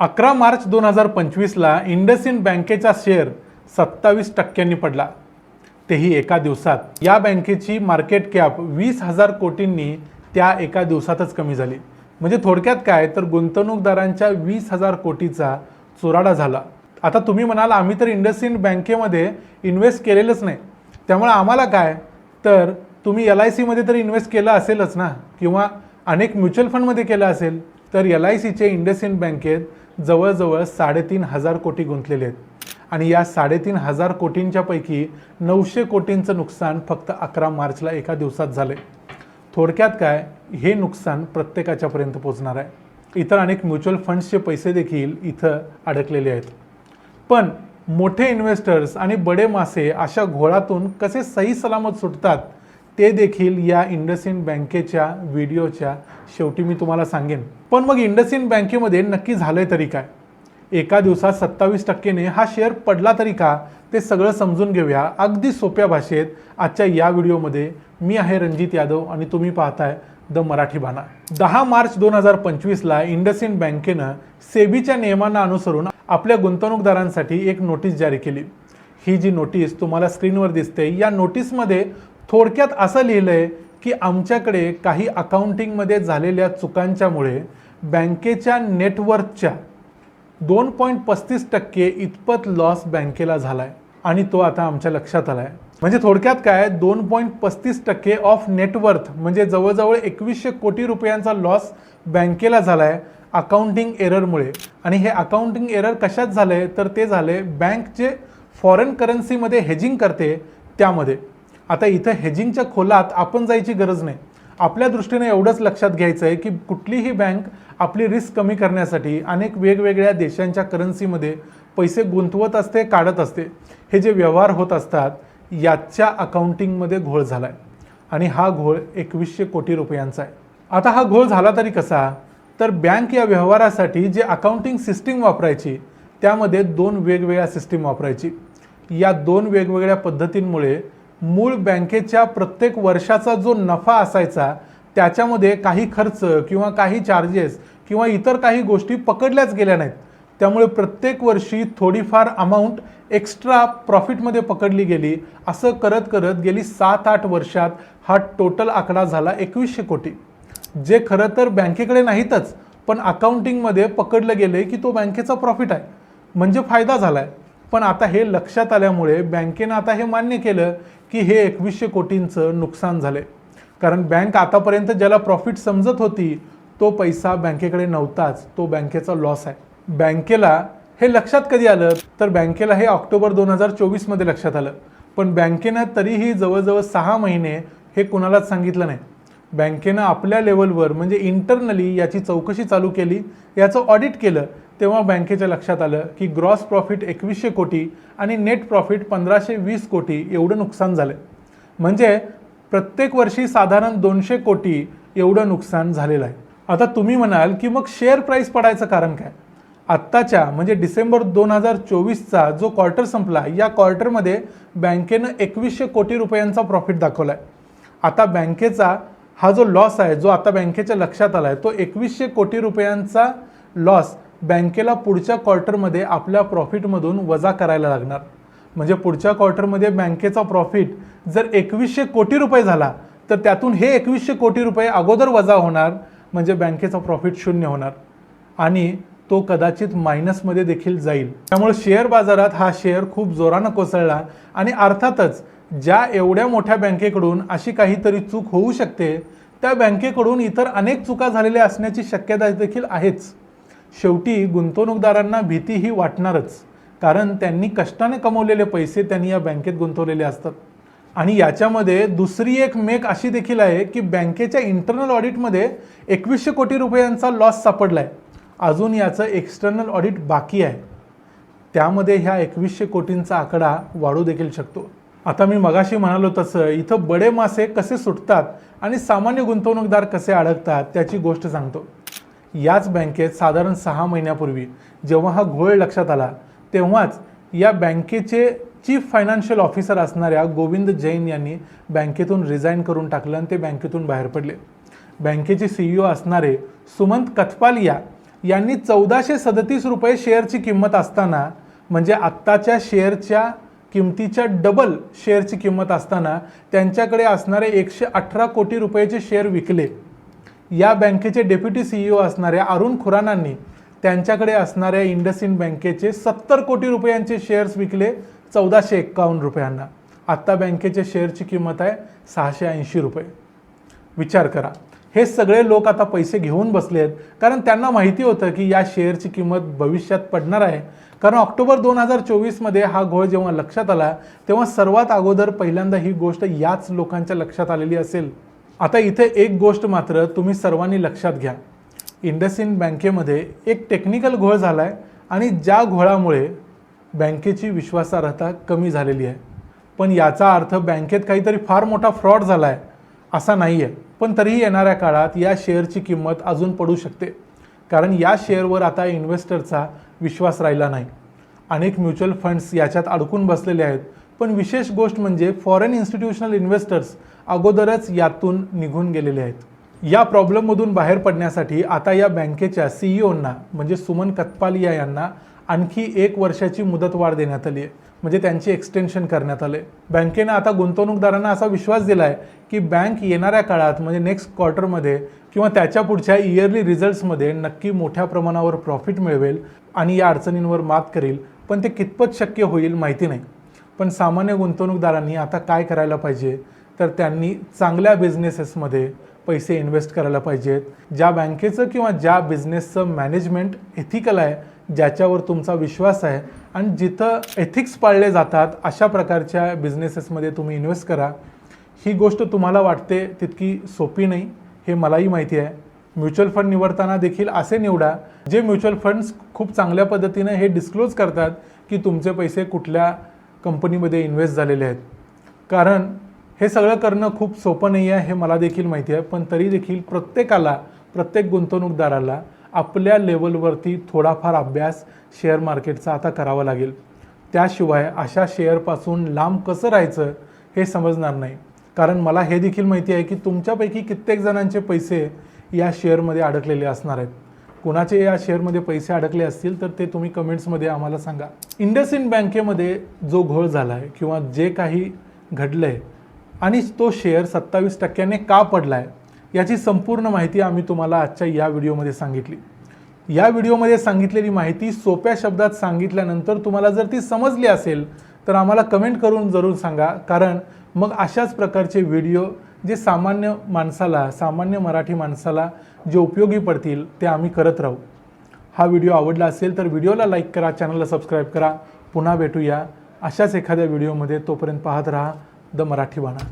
अकरा मार्च दोन हजार पंचवीसला इंडसइंड बँकेचा शेअर सत्तावीस टक्क्यांनी पडला. तेही एका दिवसात. या बँकेची मार्केट कॅप वीस हजार कोटींनी त्या एका दिवसातच कमी झाली. म्हणजे थोडक्यात काय? तर गुंतवणूकदारांच्या वीस हजार कोटीचा चुराडा झाला. आता तुम्ही म्हणाल आम्ही तर इंडसइंड बँकेमध्ये इन्व्हेस्ट केलेलंच नाही. त्यामुळे आम्हाला काय? तर तुम्ही एल आय सीमध्ये तर इन्व्हेस्ट केलं असेलच ना? किंवा अनेक म्युच्युअल फंडमध्ये केलं असेल? तर एल आय सीचे इंडसइंड बँकेत जवळजवळ साडेतीन हजार कोटी गुंतलेले आहेत. आणि या साडेतीन हजार कोटींच्या पैकी नऊशे कोटींचं नुकसान फक्त अकरा मार्चला एका दिवसात झाले थोडक्यात काय? हे नुकसान प्रत्येकाच्यापर्यंत पोचणार आहे. इतर अनेक म्युच्युअल फंड्सचे पैसे देखील इथं अडकलेले आहेत. पण मोठे इन्व्हेस्टर्स आणि बडे मासे अशा घोळातून कसे सही सलामत सुटतात ते देखील या इंडसइंड बँकेच्या व्हिडिओच्या शेवटी मी तुम्हाला सांगेन. पण मग इंडसइंड बँकेमध्ये नक्की झालंय तरी काय? एका दिवसात सत्तावीस टक्केने हा शेअर पडला तरी का? ते सगळं समजून घेऊया. अगदी सोप्या भाषेत आजच्या या व्हिडिओमध्ये मी आहे रणजित यादव आणि तुम्ही पाहताय द मराठी बाणा. दहा मार्च दोन हजार पंचवीसला इंडसइंड बँकेनं सेबीच्या नियमांना अनुसरून आपल्या गुंतवणूकदारांसाठी एक नोटीस जारी केली. ही जी नोटीस तुम्हाला स्क्रीनवर दिसते या नोटीसमध्ये थोडक्यात असं लिहिलं आहे की आमच्याकडे काही अकाउंटिंगमध्ये झालेल्या चुकांच्यामुळे बँकेच्या नेटवर्कच्या दोन पॉईंट पस्तीस टक्के इतपत लॉस बँकेला झाला आहे आणि तो आता आमच्या लक्षात आला आहे म्हणजे थोडक्यात काय? दोन पॉईंट पस्तीस टक्के ऑफ नेटवर्थ म्हणजे जवळजवळ एकवीसशे कोटी रुपयांचा लॉस बँकेला झाला आहे अकाउंटिंग एररमुळे. आणि हे अकाउंटिंग एरर कशात झालंय? तर ते झाले बँक जे फॉरेन करन्सीमध्ये हेजिंग करते त्यामध्ये. आता इथं हेजिंगच्या खोलात आपण जायची गरज नाही. आपल्या दृष्टीने एवढंच लक्षात घ्यायचं आहे की कुठलीही बँक आपली रिस्क कमी करण्यासाठी अनेक वेगवेगळ्या देशांच्या करन्सीमध्ये पैसे गुंतवत असते काढत असते. हे जे व्यवहार होत असतात याच्या अकाउंटिंगमध्ये घोळ झाला आहे आणि हा घोळ एकवीसशे कोटी रुपयांचा आहे. आता हा घोळ झाला तरी कसा? तर बँक या व्यवहारासाठी जे अकाउंटिंग सिस्टीम वापरायची त्यामध्ये दोन वेगवेगळ्या सिस्टीम वापरायची. या दोन वेगवेगळ्या पद्धतींमुळे मूळ बँकेच्या प्रत्येक वर्षाचा जो नफा असायचा त्याच्यामध्ये काही खर्च किंवा काही चार्जेस किंवा इतर काही गोष्टी पकडल्याच गेल्या नाहीत. त्यामुळे प्रत्येक वर्षी थोडीफार अमाऊंट एक्स्ट्रा प्रॉफिटमध्ये पकडली गेली. असं करत करत गेली सात आठ वर्षात हा टोटल आकडा झाला एकवीसशे कोटी. जे खरं तर बँकेकडे नाहीतच पण अकाउंटिंगमध्ये पकडलं गेलं की तो बँकेचा प्रॉफिट आहे. म्हणजे फायदा झाला आहे पण आता हे लक्षात आल्यामुळे बँकेनं आता हे मान्य केलं की हे एकवीसशे कोटींचं नुकसान झालं कारण बँक आतापर्यंत ज्याला प्रॉफिट समजत होती तो पैसा बँकेकडे नव्हताच तो बँकेचा लॉस आहे. बँकेला हे लक्षात कधी आलं? तर बँकेला हे ऑक्टोबर दोन हजार चोवीसमध्ये लक्षात आलं. पण बँकेनं तरीही जवळजवळ सहा महिने हे कुणालाच सांगितलं नाही. बँकेनं आपल्या लेवलवर म्हणजे इंटरनली याची चौकशी चालू केली याचं ऑडिट केलं तेव्हा बँकेच्या लक्षात आलं की ग्रॉस प्रॉफिट एकवीसशे कोटी आणि नेट प्रॉफिट पंधराशे वीस कोटी एवढं नुकसान झालं. म्हणजे प्रत्येक वर्षी साधारण दोनशे कोटी एवढं नुकसान झालेलं आहे. आता तुम्ही म्हणाल की मग शेअर प्राईस पडायचं कारण काय? आत्ताच्या म्हणजे डिसेंबर दोन हजार चोवीसचा जो क्वार्टर संपला या क्वार्टरमध्ये बँकेनं एकवीसशे कोटी रुपयांचा प्रॉफिट दाखवला आहे आता बँकेचा हा जो लॉस आहे जो आता बँकेच्या लक्षात आला आहे तो एकवीसशे कोटी रुपयांचा लॉस बँकेला पुढच्या क्वार्टरमध्ये आपल्या प्रॉफिटमधून वजा करायला लागणार. म्हणजे पुढच्या क्वार्टरमध्ये बँकेचा प्रॉफिट जर एकवीसशे कोटी रुपये झाला तर त्यातून हे एकवीसशे कोटी रुपये अगोदर वजा होणार म्हणजे बँकेचा प्रॉफिट शून्य होणार. आणि तो कदाचित मायनसमध्ये देखील जाईल. त्यामुळे शेअर बाजारात हा शेअर खूप जोरानं कोसळला आणि अर्थातच ज्या एवढ्या मोठ्या बँकेकडून अशी काहीतरी चूक होऊ शकते त्या बँकेकडून इतर अनेक चुका झालेल्या असण्याची शक्यता देखील आहेच. शेवटी गुंतवणूकदारांना भीती ही वाटणारच कारण त्यांनी कष्टाने कमवलेले पैसे त्यांनी या बँकेत गुंतवलेले असतात. आणि याच्यामध्ये दुसरी एक मेक अशी देखील आहे की बँकेच्या इंटरनल ऑडिटमध्ये एकवीसशे कोटी रुपयांचा लॉस सापडला आहे अजून याचं एक्सटर्नल ऑडिट बाकी आहे. त्यामध्ये ह्या एकवीसशे कोटींचा आकडा वाढू देखील शकतो. आता मी मगाशी म्हणालो तसं इथं बडे मासे कसे सुटतात आणि सामान्य गुंतवणूकदार कसे अडकतात त्याची गोष्ट सांगतो. याच बँकेत साधारण सहा महिन्यापूर्वी जेव्हा हा घोळ लक्षात आला तेव्हाच या बँकेचे चीफ फायनान्शियल ऑफिसर असणाऱ्या गोविंद जैन यांनी बँकेतून रिझाईन करून टाकलं आणि ते बँकेतून बाहेर पडले. बँकेचे सीईओ असणारे सुमंत कथपालिया यांनी चौदाशे सदतीस रुपये शेअरची किंमत असताना म्हणजे आत्ताच्या शेअरच्या किमतीच्या डबल शेअरची किंमत असताना त्यांच्याकडे असणारे एकशे अठरा कोटी रुपयाचे शेअर विकले. या बँकेचे डेप्युटी सीईओ असणाऱ्या अरुण खुरानांनी त्यांच्याकडे असणाऱ्या इंडसइंड बँकेचे सत्तर कोटी रुपयांचे शेअर्स विकले चौदाशे एक्कावन्न रुपयांना. आत्ता बँकेच्या शेअरची किंमत आहे सहाशे ऐंशी रुपये. विचार करा. हे सगळे लोक आता पैसे घेऊन बसले आहेत. कारण त्यांना माहिती होतं की या शेअरची किंमत भविष्यात पडणार आहे. कारण ऑक्टोबर दोन हजार चोवीसमध्ये हा घोळ जेव्हा लक्षात आला तेव्हा सर्वात अगोदर पहिल्यांदा ही गोष्ट याच लोकांच्या लक्षात आलेली असेल. आता इथे एक गोष्ट मात्र तुम्ही सर्वांनी लक्षात घ्या. इंडसइंड बँकेमध्ये एक टेक्निकल घोळ झाला आहे आणि ज्या घोळामुळे बँकेची विश्वासार्हता कमी झालेली आहे. पण याचा अर्थ बँकेत काहीतरी फार मोठा फ्रॉड झाला आहे असा नाही आहे पण तरीही येणाऱ्या काळात या शेअरची किंमत अजून पडू शकते. कारण या शेअरवर आता इन्व्हेस्टरचा विश्वास राहिला नाही. अनेक म्युच्युअल फंड्स याच्यात अडकून बसलेले आहेत. पण विशेष गोष्ट म्हणजे फॉरेन इन्स्टिट्यूशनल इन्व्हेस्टर्स अगोदरच यातून निघून गेलेले आहेत. या प्रॉब्लेममधून बाहेर पडण्यासाठी आता या बँकेच्या सीईओंना म्हणजे सुमन कतपालिया यांना आणखी एक वर्षाची मुदतवाढ देण्यात आली आहे. म्हणजे त्यांची एक्सटेन्शन करण्यात आले बँकेनं आता गुंतवणूकदारांना असा विश्वास दिला आहे की बँक येणाऱ्या काळात म्हणजे नेक्स्ट क्वार्टरमध्ये किंवा त्याच्या पुढच्या इयरली रिझल्ट्समध्ये नक्की मोठ्या प्रमाणावर प्रॉफिट मिळवेल आणि या अडचणींवर मात करेल. पण ते कितपत शक्य होईल माहिती नाही. पण सामान्य गुंतवणूकदारांनी आता काय करायला पाहिजे? तर त्यांनी चांगल्या बिझनेसेसमध्ये पैसे इन्व्हेस्ट करायला पाहिजेत. ज्या बँकेचं किंवा ज्या बिझनेसचं मॅनेजमेंट एथिकल आहे ज्याच्यावर तुमचा विश्वास आहे आणि जिथं एथिक्स पाळले जातात अशा प्रकारच्या बिझनेसेसमध्ये तुम्ही इन्व्हेस्ट करा. ही गोष्ट तुम्हाला वाटते तितकी सोपी नाही हे मलाही माहिती आहे. म्युच्युअल फंड निवडताना देखील असे निवडा. जे म्युच्युअल फंड्स खूप चांगल्या पद्धतीनं हे डिस्क्लोज करतात की तुमचे पैसे कुठल्या कंपनीमध्ये इन्व्हेस्ट झालेले आहेत. कारण हे सगळं करणं खूप सोपं नाही आहे हे मला देखील माहिती आहे. पण तरी देखील प्रत्येकाला प्रत्येक गुंतवणूकदाराला आपल्या लेवलवरती थोडाफार अभ्यास शेअर मार्केटचा आता करावा लागेल. त्याशिवाय अशा शेअरपासून लांब कसं राहायचं हे समजणार नाही. कारण मला हे देखील माहिती आहे की तुमच्यापैकी कित्येक जणांचे पैसे या शेअरमध्ये अडकलेले असणार आहेत. कुणाचे या शेअरमध्ये पैसे अडकले असतील तर ते तुम्ही कमेंट्समध्ये आम्हाला सांगा. इंडसइंड बँकेमध्ये जो घोळ झाला आहे किंवा जे काही घडलं आहे आणि तो शेअर सत्तावीस टक्क्याने का पडला आहे याची संपूर्ण माहिती आम्ही तुम्हाला आजच्या या व्हिडिओमध्ये सांगितली. या व्हिडिओमध्ये सांगितलेली माहिती सोप्या शब्दात सांगितल्यानंतर तुम्हाला जर ती समजली असेल तर आम्हाला कमेंट करून जरूर सांगा कारण मग अशाच प्रकारचे व्हिडिओ जे सामान्य माणसाला सामान्य मराठी माणसाला जे उपयोगी पडतील ते आम्ही करत राहू. हा व्हिडिओ आवडला असेल तर व्हिडिओला लाईक करा चॅनलला सबस्क्राईब करा. पुन्हा भेटूया अशाच एखाद्या व्हिडिओमध्ये तोपर्यंत पाहत राहा द मराठी बाणा.